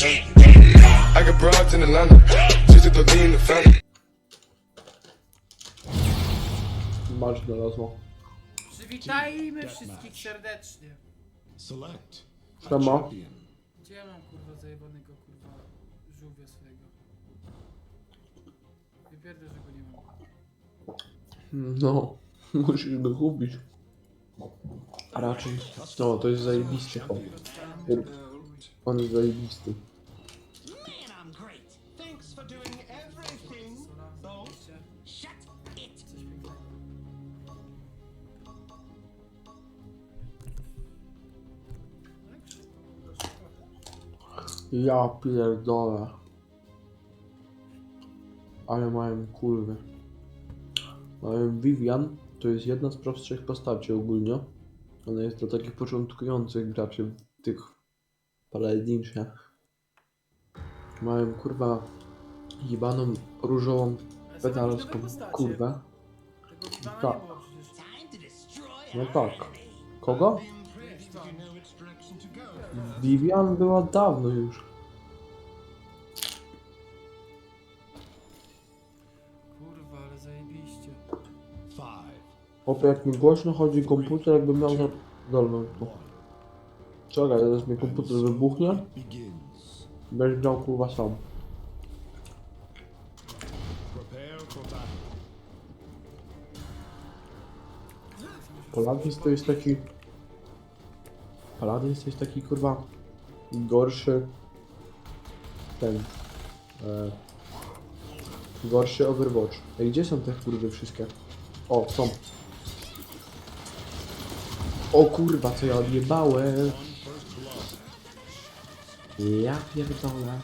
I got broads in Atlanta, just to lean the family. Masz znalazło. Przywitajmy wszystkich serdecznie. Select. a Siema. champion. Gdzie ja mam kurwa zajebanego kurwa żółwia swojego? Wypierdę, że go nie mam. No, musisz go kupić. A raczej, no to jest zajebisty chłop. On jest zajebisty. Ja pierdolę. Ale mają kurwy. Mają Vivian to jest jedna z prostszych postaci ogólnie. Ona jest dla takich początkujących graczy w tych paladinszach. Mają kurwa jebaną różową pedalską kurwę. Tak. No tak. Kogo? Vivian była dawno już. Kurwa, ale zajebiście. Chłopie, jak mi głośno chodzi komputer, jakbym miał za dolną. Czekaj, teraz mi komputer wybuchnie. Będziesz miał kurwa sam. Paladins to jest taki... Paladins to jest taki kurwa... Gorszy... Ten... E, gorszy Overwatch. Ej, gdzie są te kurwy wszystkie? O, są. O kurwa, co ja odjebałem. Ja pierdolę.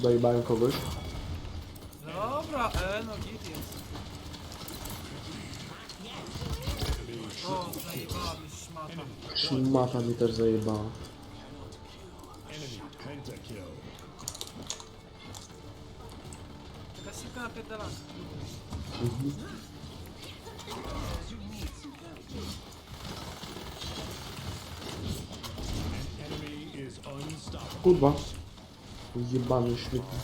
Dojebałem kogoś. Dobra, e, no git jest. O, zajebała mnie szmata. Szmata mi też zajebała. Taka szybka napierdalanka. Kurwa. Jebany śmietnik.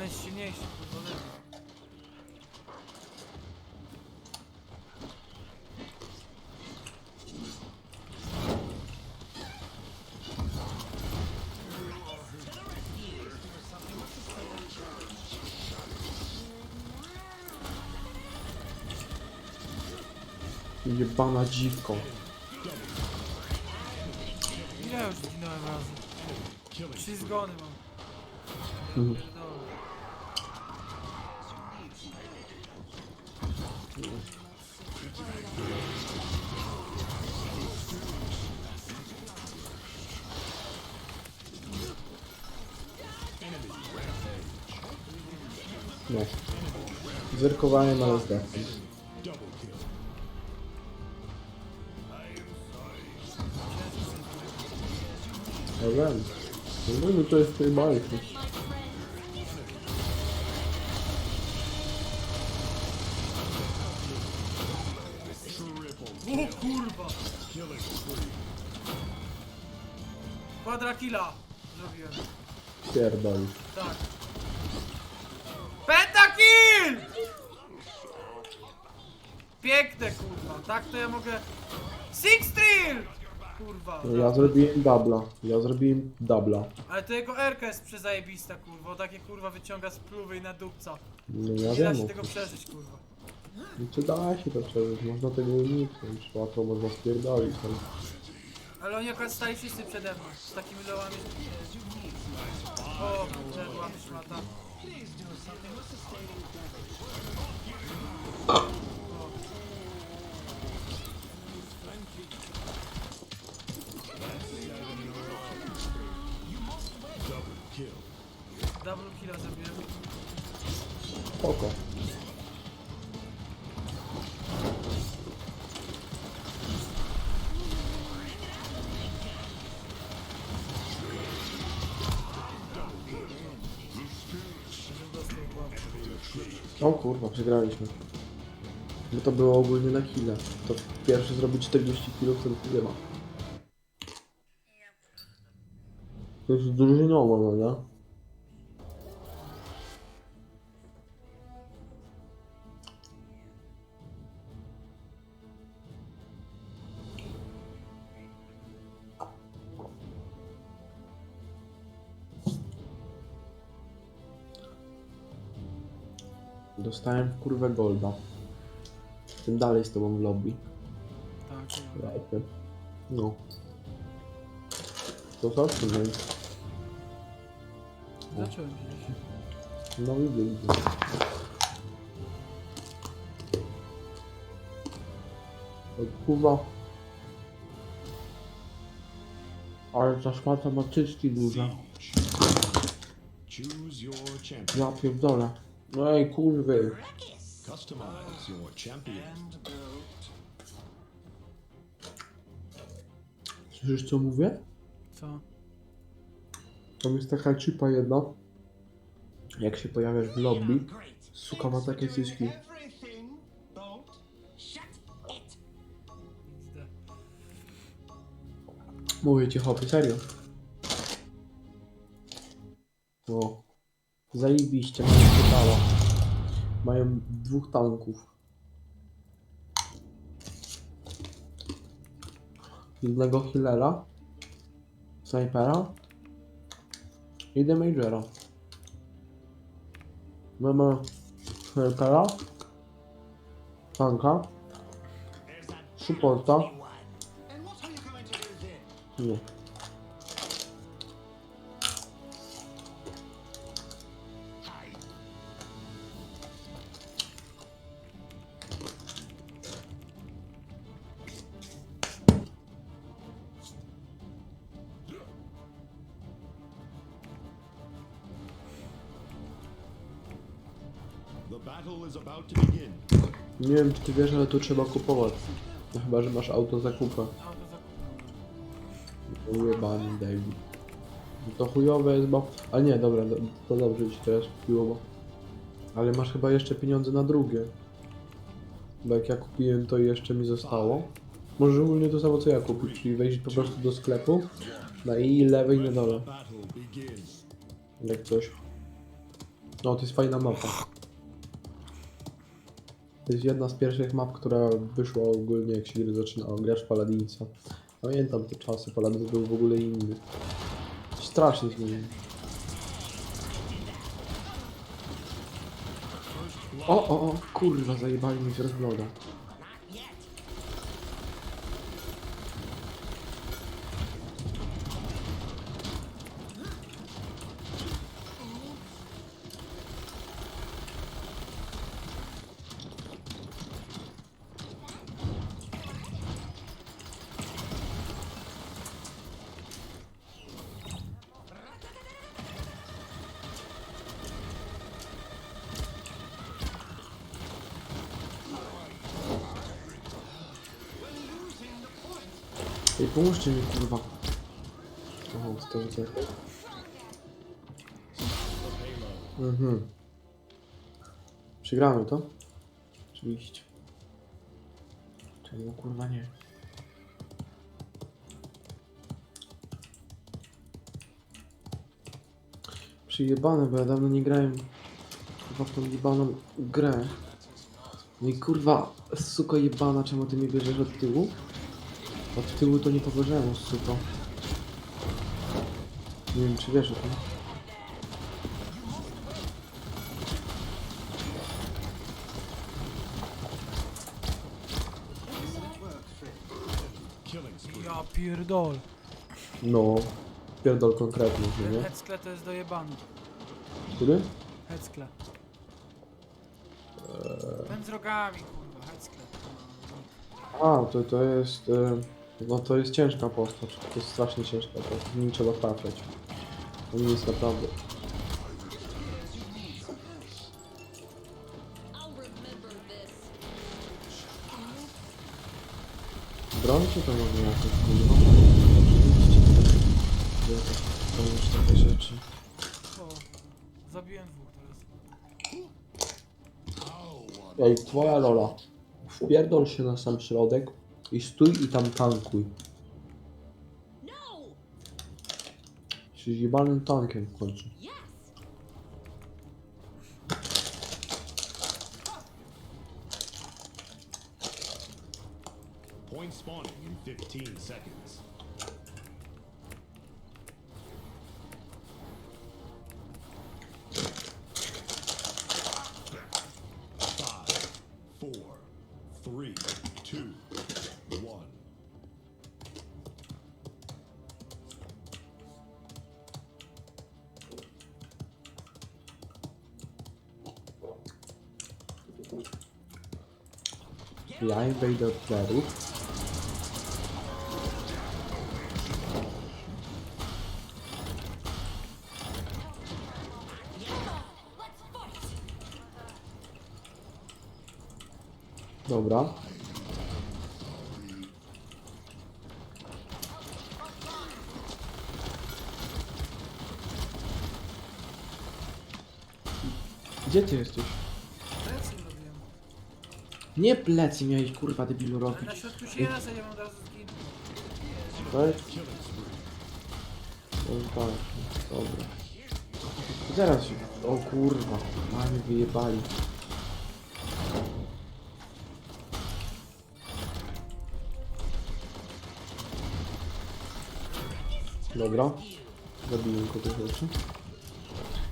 Jest silniejszy, kurwa, lepiej. Jebana dziwko. Trzy zgony mam. Mhm. Pierdolę. No. Zerkowałem, ale zdechłem. Wiem. No to jest tej bajki. O kurwa! killing spree. Quadra killa zrobiłem. Pierdol. Tak. Pentakill! Piękne kurwa, tak to ja mogę... Six Trill! Kurwa. No ja zrobiłem dubla. Ja zrobiłem dubla. Ale to jego RK jest przezajebista kurwa, takie kurwa wyciąga z pluwy i na dupca. No ja Nie da wiem. się tego przeżyć kurwa. No Czy da się to przeżyć? Można tego uniknąć. Łatwo można spierdolić. Ale... Ale oni akurat stali wszyscy przede mną, z takimi lołami. O, mi szmata. Spoko. O kurwa, przegraliśmy. Bo to było ogólnie na killa. To pierwszy zrobić 40 kilo, wtedy nie ma. To jest drużynowo, no nie? Dostałem w kurwę golda. Tym dalej z tobą w lobby. Tak, Lajkę. No. To co? Czy nie? zacząłem gdzieś. No widzę, widzę. O, Kurwa. Ale ta szmata ma cycki duże. Choose your champion. Ja pierdolę. No ej, kurwy. Customize your champion. Słyszysz co mówię? Co? Tam jest taka chipa jedna. Jak się pojawiasz w lobby, suka ma takie. XD. Mówię ci hopy, serio. No. Zajebiście, mają pytała. Mają dwóch tanków. Jednego healera. Snajpera. I damagera. Mamy snajpera. Tanka. Supporta. one. Nie wiem czy ty wiesz, ale tu trzeba kupować. No chyba, że masz auto zakupione. Ujebany David. To chujowe jest, bo... Ale nie, dobra, do- to dobrze ci teraz kupiło, bo... Ale masz chyba jeszcze pieniądze na drugie. Bo jak ja kupiłem, to jeszcze mi zostało. Może ogólnie to samo co ja kupić, czyli wejść po prostu do sklepu na i lewej na dole. Jak coś. No, to jest fajna mapa. To jest jedna z pierwszych map, która wyszła ogólnie jak się gry zaczynało. Grasz Paladinsa. Pamiętam te czasy, Paladin był w ogóle inny. Strasznie zmienił. O, o, o, kurwa, zajebali mi z Bloda. Pomóżcie mi, kurwa. O, to widzę. Mhm. Przegramy to? Oczywiście. Czemu kurwa nie? Przyjebane, bo ja dawno nie grałem chyba w tą jebaną grę. No i kurwa, suko jebana, czemu ty mnie bierzesz od tyłu? Od tyłu to nie powiedziałem, suko. Nie wiem, czy wiesz o tym. Ja pierdol. No, pierdol konkretnie, no Ten nie? heckle to jest dojebany. Który? Heckle. Ten z rogami, kurwa, heckle. A, to, to jest... E, no to jest ciężka postać. To jest strasznie ciężka postać. Nim trzeba trafiać. To nie jest naprawdę... Broń czy to może jakoś kurwa? Oczywiście. To już takie rzeczy. Zabiłem dwóch teraz. Ej, twoja rola. Wpierdol się na sam środek i stój i tam tankuj. Jesteś jebanym tankiem w końcu. Point spawning in 15 seconds. Ja im wejdę od fight! Dobra. Gdzie ty jesteś? Nie plecy miałeś kurwa debilu robić. na środku się ja mam od razu zginąć. No tak, dobra. Zaraz się... O kurwa, mamy wyjebali. Dobra. Zabiłem kogoś jeszcze.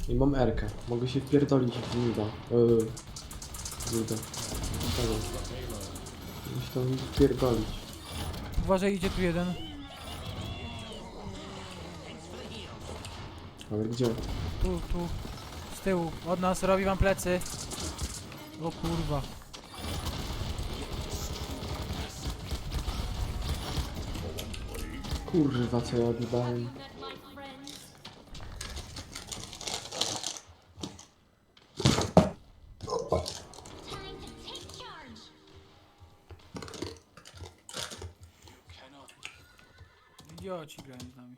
I mam Erkę. Mogę się wpierdolić w Nida. Yy... Nida. Mogę się tam wpierdolić. Uważaj, idzie tu jeden. Ale gdzie? Tu, tu. Z tyłu. Od nas robi wam plecy. O kurwa. Kurwa, co ja odjebałem. Idioci grają z nami.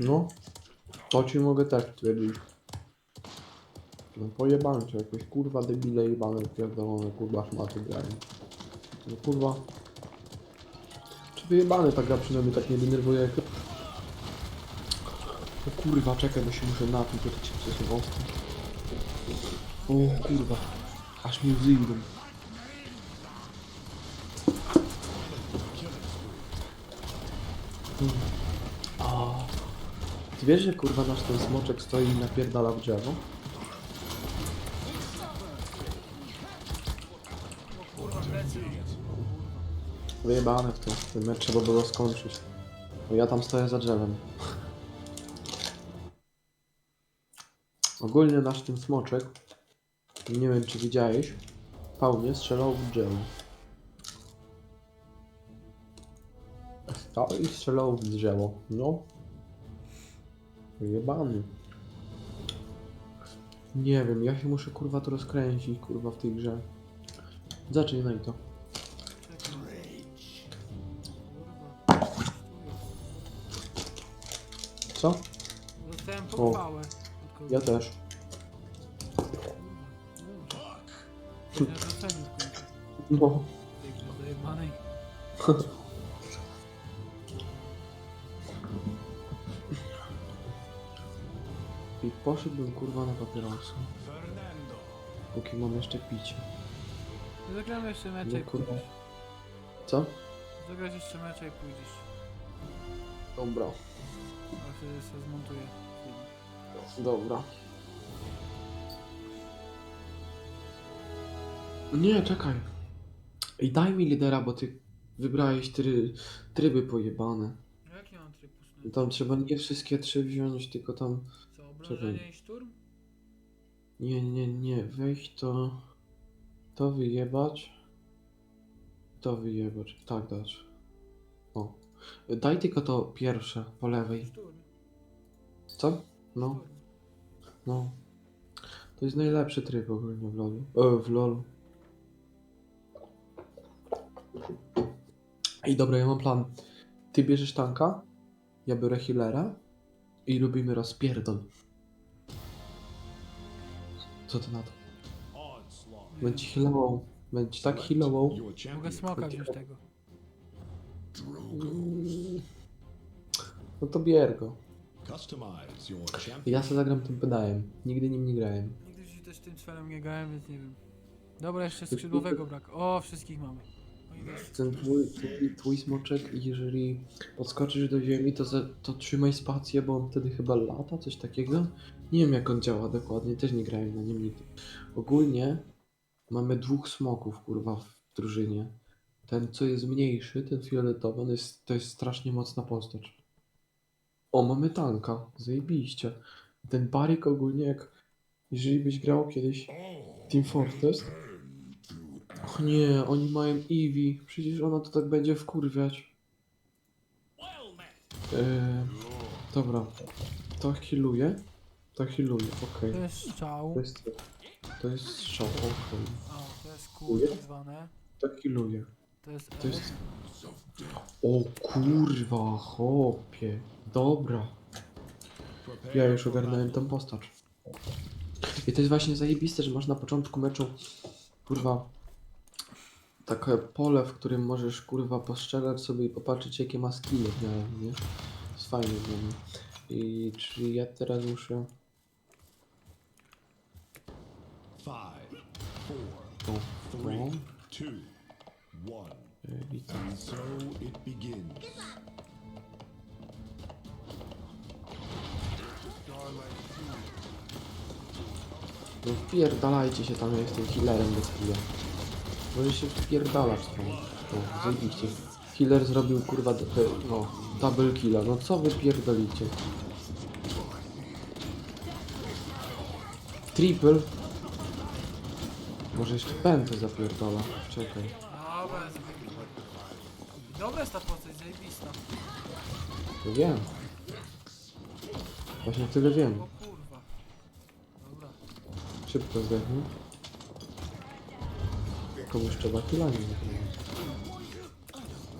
No, to ci mogę też twierdzić. No pojebałem cię, jakieś kurwa debile jebane, pierdolone kurwa szmaty grają. No kurwa. Czy wyjebane ta gra przynajmniej tak nie denerwuje jak... O kurwa, czekaj, bo się muszę napić, bo to ci ostro. O kurwa, aż mi łzy idą. Mm. A. Ty wiesz, że kurwa nasz ten smoczek stoi i napierdala w drzewo? Wyjebane w to. Ten mecz trzeba było skończyć. Bo ja tam stoję za drzewem. Ogólnie nasz ten smoczek, nie wiem czy widziałeś, Paunie strzelał w drzewo. Stał i strzelał w drzewo. No. Wyjebany. Nie wiem, ja się muszę kurwa to rozkręcić kurwa w tej grze. Zaczynaj to. Co? Dostałem pochwałę. od kogoś. Ja też. Ja docenił w końcu. No. Tej grze zajebanej. poszedłbym kurwa na papierosy. Póki mam jeszcze picie. Zagramy jeszcze mecze No i kurwa. pójdziesz. Co? Zagrasz jeszcze mecze i pójdziesz. Dobra. A wtedy sobie zmontuję film. Dobra. Nie, czekaj. I daj mi lidera, bo ty wybrałeś try, tryby pojebane. No Jaki mam tryb? Tam trzeba nie wszystkie trzy wziąć, tylko tam... Czekaj. i szturm? Nie, nie, nie. Weź to... To wyjebać. To wyjebać. Tak dać. O. Daj tylko to pierwsze, po lewej. Szturm. Co? No. Szturm. No. To jest najlepszy tryb ogólnie w LoLu. E, w LoLu. Ej, dobra, ja mam plan. Ty bierzesz tanka, ja biorę healera i robimy rozpierdol. Co ty na to? Będzie healował. Będzie tak healował. Mogę smoka wziąć tego. No to bier go. Ja sobie zagram tym pedałem. Nigdy nim nie grałem. Nigdy życiu też tym cfelem nie grałem, więc nie wiem. Dobra, jeszcze skrzydłowego brak. O, wszystkich mamy. Ten twój, twój, twój smoczek, jeżeli podskoczysz do ziemi, to, za, to trzymaj spację, bo on wtedy chyba lata, coś takiego. Nie wiem jak on działa dokładnie, też nie grałem na nim nigdy. Ogólnie mamy dwóch smoków, kurwa, w drużynie. Ten, co jest mniejszy, ten fioletowy, on jest, to jest strasznie mocna postać. O, mamy tanka, zajebiście. Ten barik ogólnie, jak jeżeli byś grał kiedyś Team Fortress, Och nie, oni mają Eevee. Przecież ona to tak będzie wkurwiać. Eee, dobra. To healuje. To healuje, okej. To jest strzał. To jest... To jest strzał, okej. O, to jest kół tak zwane. To healuje. To jest To jest... O kurwa, chłopie. Dobra. Ja już ogarnąłem tą postać. I to jest właśnie zajebiste, że masz na początku meczu kurwa takie pole, w którym możesz kurwa postrzelać sobie i popatrzeć jakie ma skille miałem, nie? Jest fajne dla. I czy ja teraz muszę... Five, four, three, two, one. And so it begins. No wpierdalajcie się tam, ja jestem killerem bez killa. Może się wpierdalać tam. O, zajebiście. Killer zrobił kurwa, d- no, double killa. No co wy pierdolicie? Triple? Może jeszcze pętę zapierdala. Czekaj. Dobra, jest Dobra jest ta postać, zajebista. To wiem. Właśnie tyle wiem. O kurwa. Dobra. Szybko zdechnij. Komuś trzeba wykonać.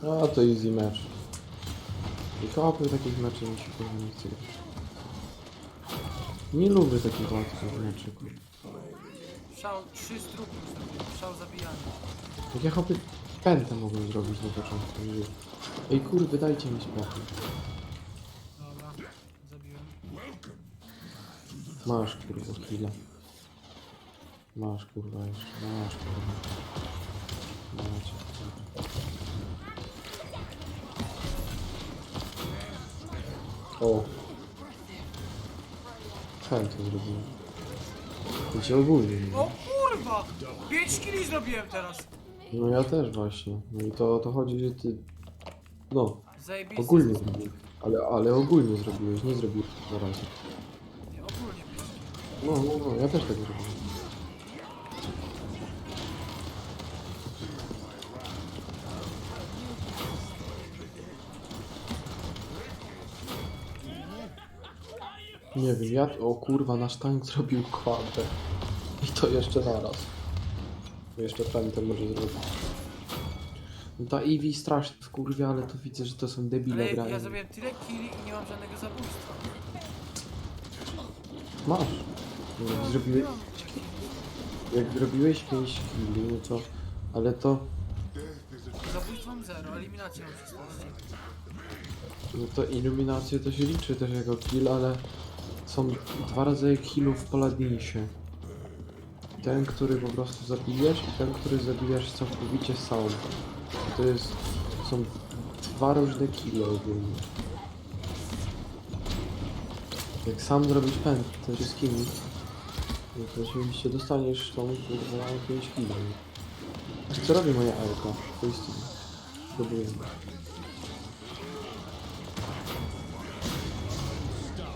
A to easy match. I kopy takich meczy mi się kurwa nie chce. Nie lubię takich łatwych meczy. kurwa. Szał, trzy strupy. Szał zabijania. Jak ja chopy pętę mogłem zrobić na początku. Ej kurwy, dajcie mi spokój. Dobra, zabiłem. Masz kurwa killa. Masz kurwa jeszcze. Masz kurwa. O. Chętnie to zrobiłem. To ci ogólnie. nie? O kurwa! 5 kili zrobiłem teraz. No ja też właśnie. No i to o to chodzi, że ty... No, Zajebisty. ogólnie zrobiłeś. Ale, ale ogólnie zrobiłeś, nie zrobiłeś na razie. Nie, ogólnie. No, no, no, ja też tak zrobiłem. Nie wiem, ja... O kurwa, nasz tank zrobił kwadrę. I to jeszcze naraz. Jeszcze pętę może zrobić. No ta Eevee strasznie wkurwia, ale to widzę, że to są debile Ale grają. ja zrobiłem tyle killi i nie mam żadnego zabójstwa. Masz. Jak zrobiłeś, jak zrobiłeś 5 killi, no to... Ale to... Zabójstwo mam 0, eliminację mam 16. No to iluminację to się liczy też jako kill, ale... Są dwa rodzaje killów w Paladinie. Ten, który po prostu zabijasz i ten, który zabijasz całkowicie sam. To jest... Są dwa różne kille ogólnie. Jak sam zrobisz pęd ze wszystkimi, no to oczywiście dostaniesz tą kurwa 5 kg. Co robi moja Elka? To jest... Spróbujemy.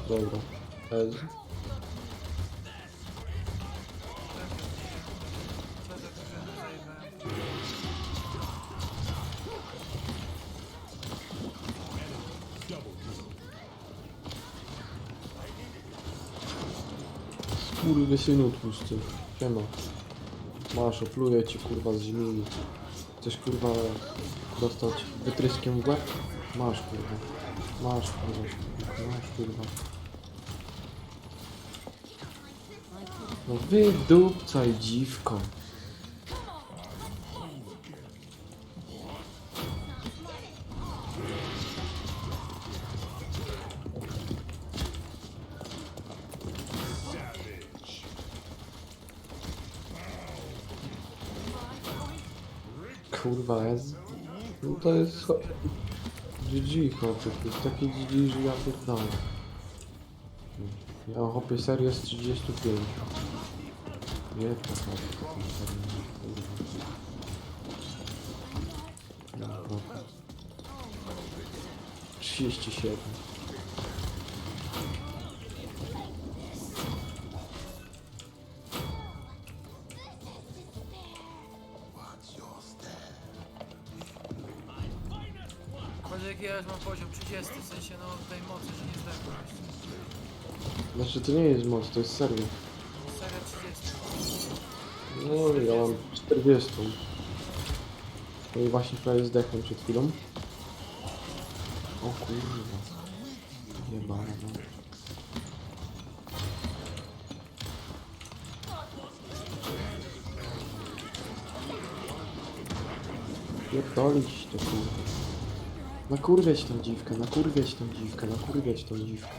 Dobra. Skurwy synu tłusty. Siema. Masz, opluję ci kurwa z ziemi. Chcesz kurwa dostać wytryskiem w łeb? Masz kurwa. Masz kurwa. Masz kurwa. No wydupcaj dziwko. Kurwa, jest... No to jest... GG, chłopczyk, jest taki GG, że ja pierdolę. Ja chłopie serię z 35. Nie, to chłopie, to serio, kurwa. No, chłopie. 37. Znaczy to nie jest moc, to jest serio. Seria 30. No ja mam 40. No i właśnie prawie zdechłem przed chwilą. O kurwa. Jebana no. Pierdolić to kurwa. Nakurwiać tą dziwkę, nakurwiać tą dziwkę, nakurwiać tą dziwkę.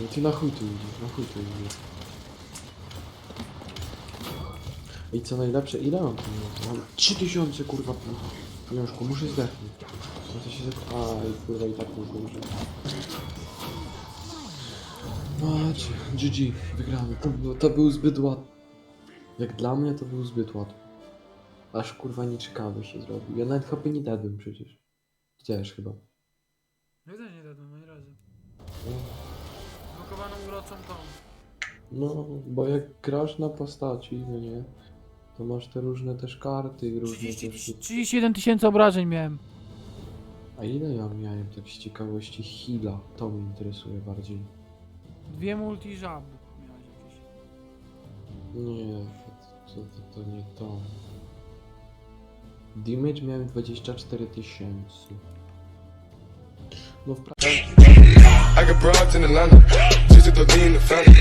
No ty na chuj tu idziesz, na chuj tu idziesz. I co najlepsze, ile mam pieniędzy? Mam 3000 kurwa pieniążku, muszę zdechnąć. No to się zep... A, i kurwa i tak nie zdążę. Macie, GG, wygramy. To, było- to był zbyt łatwy. Jak dla mnie to był zbyt łatwy. Aż kurwa nieciekawy się zrobił. Ja nawet chyba nie dadłem przecież. Widziałeś chyba. Ja też nie dadłem ani razu. Blokowaną urocą tą. No, bo jak grasz na postaci, no nie, to masz te różne też karty i różne 30, też... 37 tysięcy obrażeń miałem. A ile ja miałem tak z ciekawości heala? To mnie interesuje bardziej. Dwie multi żab miałeś jakieś. Nie, to, to, to, to nie to. Damage miałem 24 tysięcy. No w pra- I got broads in Atlanta. Just to lean the family.